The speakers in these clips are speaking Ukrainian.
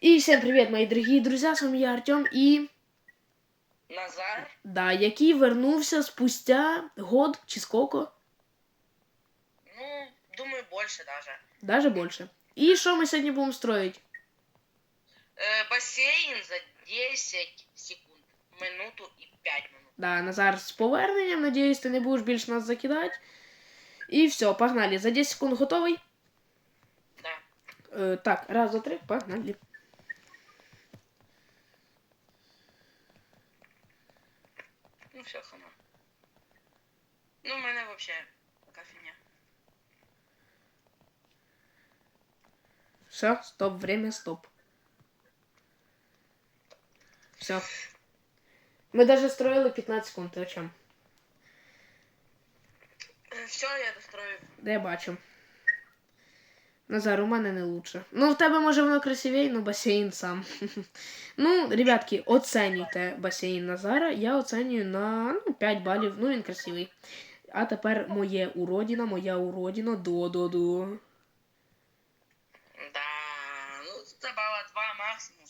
И всем привет, мои дорогие друзья, с вами я Артем и Назар. да, який вернувся спустя год чи сколько, Ну, думаю, больше даже. даже больше. И что мы сегодня будем строить? Э, бассейн за 10 секунд. Минуту і 5 минут. Да, Назар з поверненням, надіюсь, ти не будеш більше нас закидати. І все, погнали. За 10 секунд готовий? Да. Е, так, раз, два, три, погнали. Ну, все, хана. Ну, в мене вообще така фігня. Все, стоп, время, стоп. Все. Ми даже строили 15 секунд, о чому? Е, Все, я достроїв. Де я бачу. Назар, у мене не лучше. Ну, в тебе може воно красивее, ну басейн сам. ну, ребятки, оцінюйте басейн Назара. Я оцінюю на ну, 5 балів. Ну, він красивий. А тепер моє уродіна, моя уродіна, до-до-до. Да. Ну, це бала 2 максимум.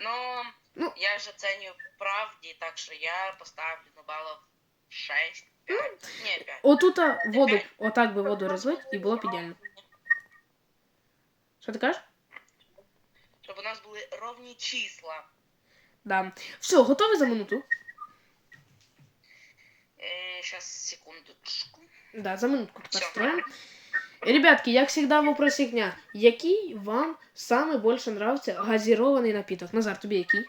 Ну, Ну. я ж оценюю правді, так що я поставлю на балів 6. 5. Ні, 5. Отута воду, отак би воду розлить, і було б ідеально. Що ти кажеш? Щоб у нас були ровні числа. Да. Все, готовий за минуту? Сейчас, секундочку. Да, за минутку тепер Всё. строим. Ребятки, як всегда, вопросик дня. Який вам саме більше нравиться газірований напіток? Назар, тобі який?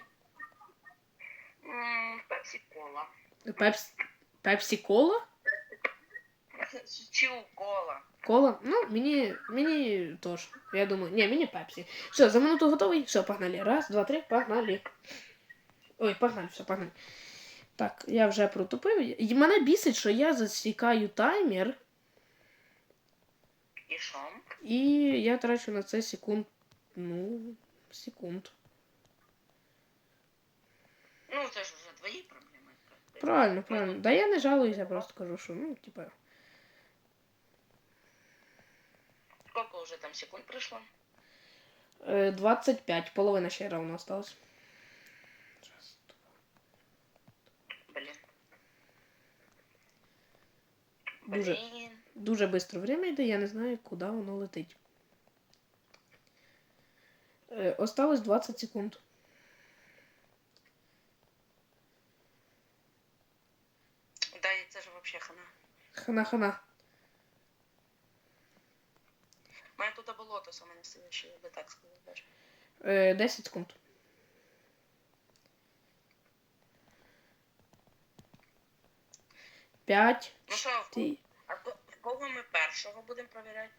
Пепсі кола. Пепс... Кола? Ну, мені, мені теж. Я думаю, ні, мені пепсі. Все, за минуту готовий? Все, погнали. Раз, два, три, погнали. Ой, погнали, все, погнали. Так, я вже протупив. І мене бісить, що я засікаю таймер, І що? і я трачу на це секунд. Ну, секунд. Ну, це ж вже твої проблеми. Правильно, правильно. Да я не жалуюсь, я просто кажу, що, ну, типа. Сколько вже там секунд пройшло? е, 25, половина ще равно осталось. Раз, два. Блін. Дуже. Блін. Дуже швидко время йде, я не знаю, куди воно летить. Е, осталось 20 секунд. Да, це ж вообще хана. Хана-хана. У мене тут болото саме настояще, я би так сказав. даже. Е, 10 секунд. П'ять. Ну що, в- Ти. а кого ми першого будемо перевіряти?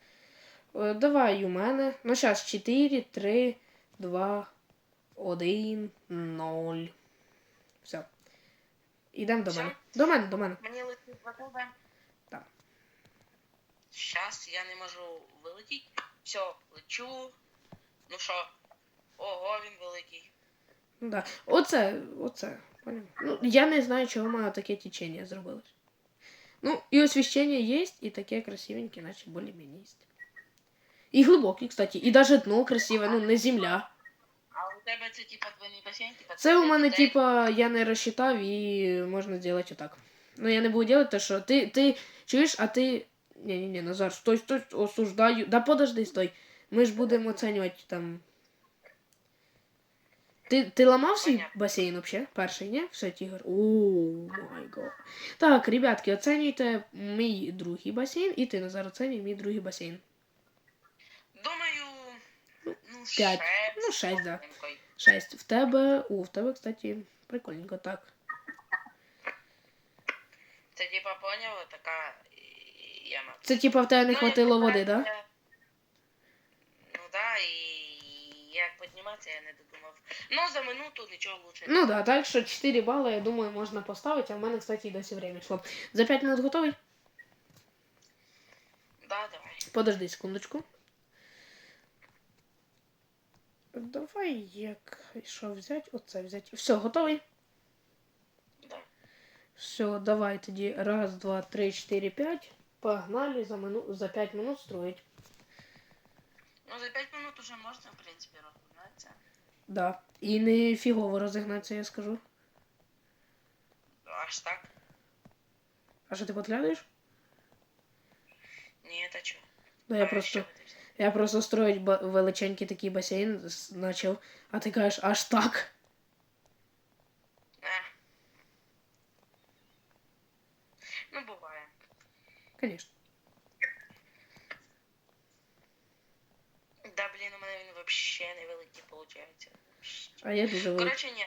Е, давай у мене. Ну, зараз 4, 3, 2, 1, 0. Все. Ідемо до мене. До мене, до мене. Мені летить за тебе. Щас я не можу вилетіти. Все, лечу. Ну що? Ого, він великий. Ну да. Оце, оце. Поняв? Ну, я не знаю, чого мене таке течення зробилось. Ну, і освіщення є, і таке красивеньке, наче більш-менш є. І глибокий, кстати. І навіть дно красиве, ну не земля. А у тебе це типа двойний басейн? Типа, Це у мене, типа, я не розчитав і можна зробити отак. Ну, я не буду робити, те, що ти, ти чуєш, а ти. Ні, ні, ні, Назар, стой, стой, осуждаю. Да подожди, стой. Ми ж будемо оцінювати там. Ти, ти ламав свій басейн вообще? Перший, ні? Все, тігр. Оу, май гад. Так, ребятки, оцінюйте мій другий басейн, і ти, Назар, оцінюй мій другий басейн. Думаю, ну, п'ять. шесть. Ну, шесть, да. Маленький. Шесть. В тебе. О, в тебе, кстати, прикольненько так. Це типа поняла така е. Це типа в тебе не Ну, хватило води, да? підніматися- Ну да, і як підніматися, я не додумав. Ну, за минуту нічого лучше. Ну да, так що 4 бали, я думаю, можна поставити, а в мене, кстати, і досі время йшло. За 5 минут готовий? Да, давай. Подожди секундочку. Давай як що взяти? Оце взяти. Все, готовий? Да. Все, давай тоді. Раз, два, три, чотири, п'ять. Погнали за, мину... за 5 минут строить. Ну, за 5 минут уже можна, в принципі, розпочинатися. Да. І не фігово розігнатися, я скажу. Аж так? А що ти подглядаєш? Ні, та чого? Да, я А, просто. Я просто строить величенький такий басейн начав, а ти кажеш, аж так. Е. Ну, буває. Звісно. Да, блін, у мене він вообще невеликий виходить. А я дуже великий. Коротше, ні.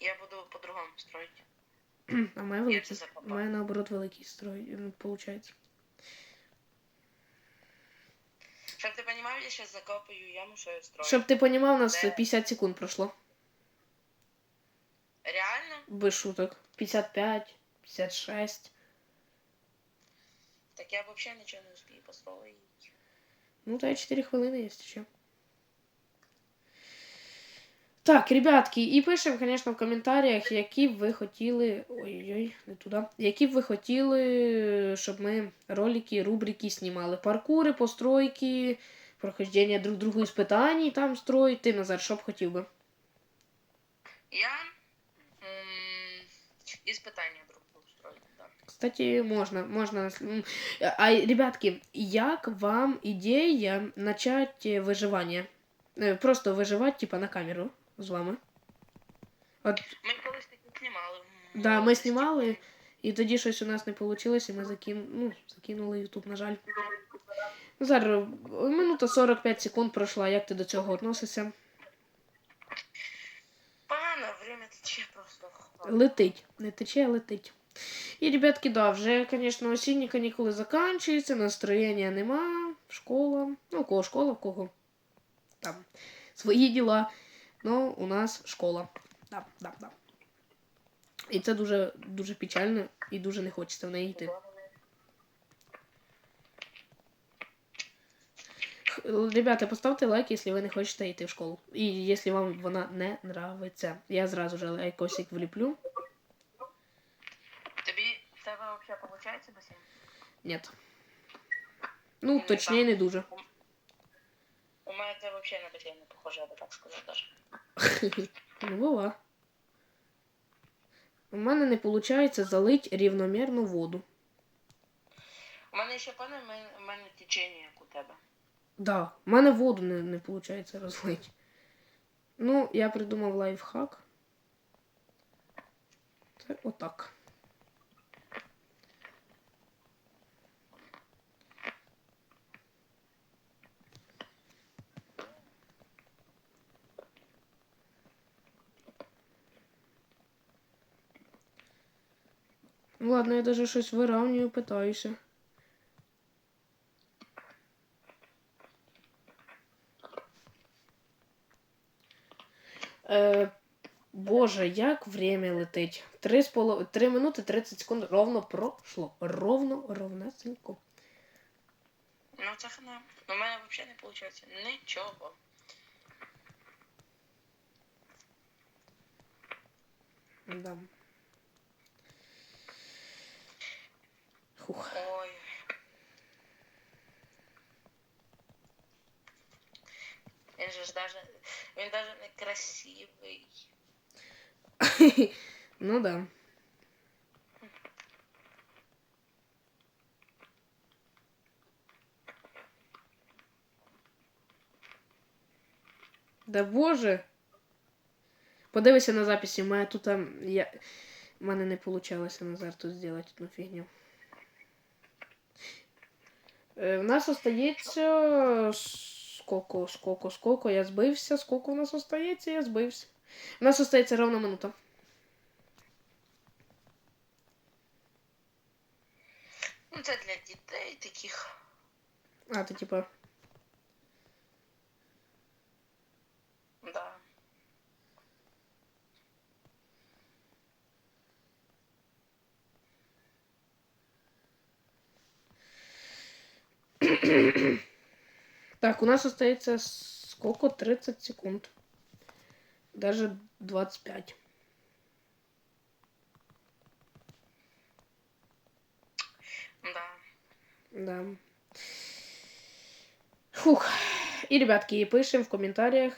Я буду по-другому строїти. А моя Я великий. це закопав. Моя наоборот великий строй, ну, получается. Щоб ти розумів, я зараз закопаю яму, що я строю. Щоб ти понімав, у нас Де? 50 секунд пройшло. Реально? Без шуток. 55, 56. Так я взагалі нічого не успію построїти. Ну, й 4 хвилини є ще. Так, ребятки, і пишемо, звісно, в коментарях, які б ви хотіли. Ой-ой, не туди. Які б ви хотіли, щоб ми ролики, рубрики знімали. Паркури, постройки, прохождення друг другу іспитань там строїть. Ти, Назар, що б хотів би? Я м, із питання друг так. Кстати, можна, можна. М, А, ребятки, як вам ідея начать виживання? Е, Просто виживати, типа, на камеру з вами. От, Ми колись таки знімали. да, ми молодості. знімали, і тоді щось у нас не вийшло, і ми закин... ну, закинули YouTube, на жаль. Зараз минута 45 секунд пройшла. Як ти до цього відносишся? Погано, время тече просто. Летить. Не тече, а летить. І, ребятки, да, вже, звісно, осінні канікули закінчуються, настроєння нема, школа. Ну, у кого школа, у кого там свої діла. Ну, у нас школа. Да, да, да. І це дуже, дуже печально і дуже не хочеться в неї йти. Ребята, поставте лайк, якщо ви не хочете йти в школу. І якщо вам вона не нравиться. Я зразу же лайкосик вліплю. Тобі в тебе виходить басейн? Нет. Ну, точніше, так. не дуже. У мене це взагалі на басейн не похоже, я би так сказав даже. Ну, бува. У мене не виходить залить рівномірну воду. У мене ще пане, в мене течення, як у тебе. Да, у мене воду не, не виходить розлить. Ну, я придумав лайфхак. Це отак. Ладно, я даже щось виравнюю, питаюся. Е, Боже, як время летить. Три, з поло... Три минути 30 секунд ровно пройшло. Ровно, ровнесенько. Ну це хана. У мене взагалі не виходить нічого. Да. Хух. Ой. Він же ж даже. Він даже не красивий. ну да. Да боже. Подивися на записі, у мене тут там. Я... У мене не вийшло Назар тут зробити одну фігню. Е, в нас остається. Скоко, скоко, сколько, я збився. скоко у нас остається, я збився. У нас остається ровно минута. Ну це для дітей таких. А, ти типа. Да. Так, у нас остается сколько? 30 секунд. Даже 25. Да. Да. Фух. І, ребятки, пишемо в коментарях,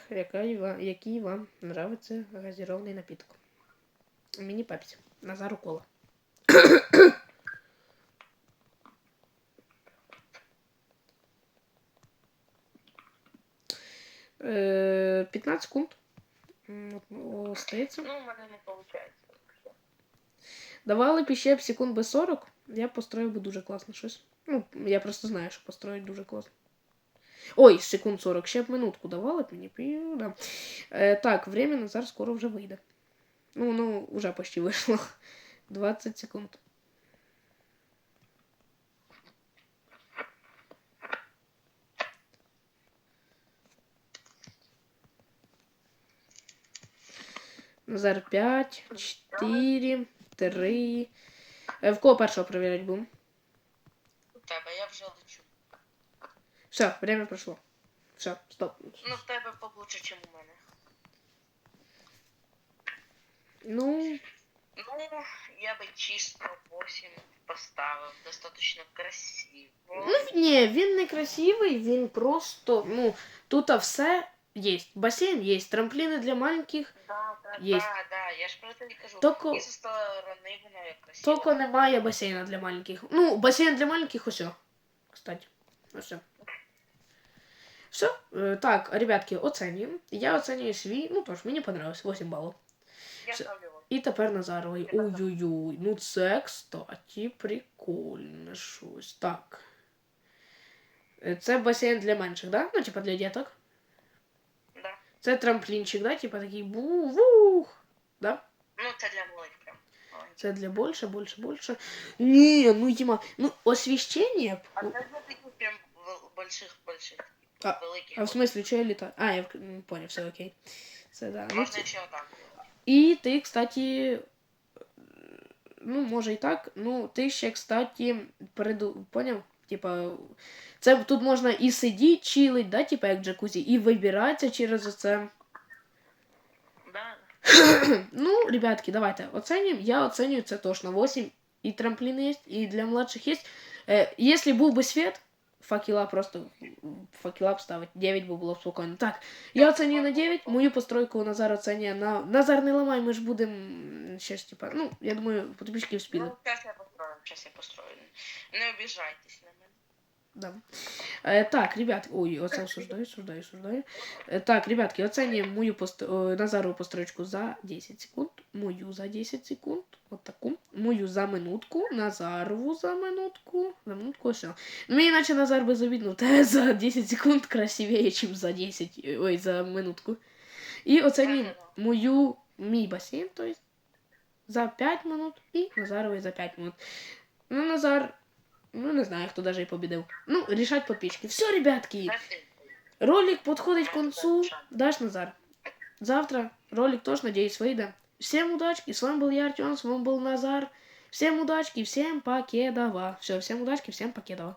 який вам нравиться газірований напіток. Мені пепсі. Назару кола. 15 секунд. М, от, Остається. Ну, у мене не виходить. Давали б ще б секунд би 40, я б построїв би дуже класно щось. Ну, я просто знаю, що построїть дуже класно. Ой, секунд 40, ще б минутку давали б мені. пі- Да. Е, так, время Назар скоро вже вийде. Ну, ну, вже почти вийшло. 20 секунд. Назар 5, 4, 3. Е, В кого першого перевіряти будемо? У тебе, я вже лечу. Все, время пройшло. Все, стоп. Ну, в тебе получше, ніж у мене. Ну, Ну, я би чисто 8 поставив. Достаточно красиво. ну ні, він не красивий, він просто, ну, тут все є. Басейн є, трампліни для маленьких, Да, да, Есть. да, да, я ж про це і кажу. Только- І зі сторони воно як красиво. тільки немає басейна для маленьких. Ну, басейн для маленьких ось. Кстати. Ось. Все. Е, Так, ребятки, оцінюємо. Я оцінюю свій, ну тож, мені понравилось 8 балів. Я Все. ставлю. І тепер Назаровий. Ой-ой-ой. Ну це, кстати, прикольне щось. Так. Е, Це басейн для менших, да? Ну, типа для діток. Да. Це трамплінчик, да? Типа такий бу-вух. Да? Ну, це для малих прям. Маленьких. Це для більше, більше, більше. Ні, ну Діма, ну освіщення. А це для таких прям вел- больших, больших. А- великих. А в смислі, що я літаю? А, я вк- м, поняв, все окей. Це да. Ну, Можна це... ще отак. І ти, кстати, ну, може і так, ну, ти ще, кстати, переду... поняв? Типа, це тут можна і сидіти, чилить, да, типа як джакузі, і вибиратися через це. Да. ну, ребятки, давайте оценим. Я оценю це точно 8. І трамплін є, і для младших є. Е, якщо був би світ, факела просто факела б ставить. 9 би було б спокійно. Так, я оценюю на 9. Мою постройку Назар оценює на. Назар не ламай, ми ж будемо ще ж, типа. Ну, я думаю, подписчики вспіли. Ну, зараз я построю. Не обіжайтесь на мене. Да. Е, так, ребят, ой, оце осуждаю, осуждаю, осуждаю. Е, так, ребятки, оценюємо мою пост... о, Назарову построчку за 10 секунд, мою за 10 секунд, от таку, мою за минутку, Назарову за минутку, за минутку, все. Ну, мені наче Назар безобідно, те за 10 секунд красивее, чим за 10, ой, за минутку. І оценюємо мою, мій басейн, то есть, за 5 минут і Назаровий за 5 минут. Ну, Назар, ну не знаю, хто даже і побідив. Ну, рішать подписчики. Все, ребятки, Це ти. ролик подходить к концу. Даш, Назар. Завтра ролик тоже, надеюсь, выйдет. Всем удачки, с вами был я, Артем, с вами был Назар. Всем удачки, всем покедова. Все, всем удачки, всем покедова.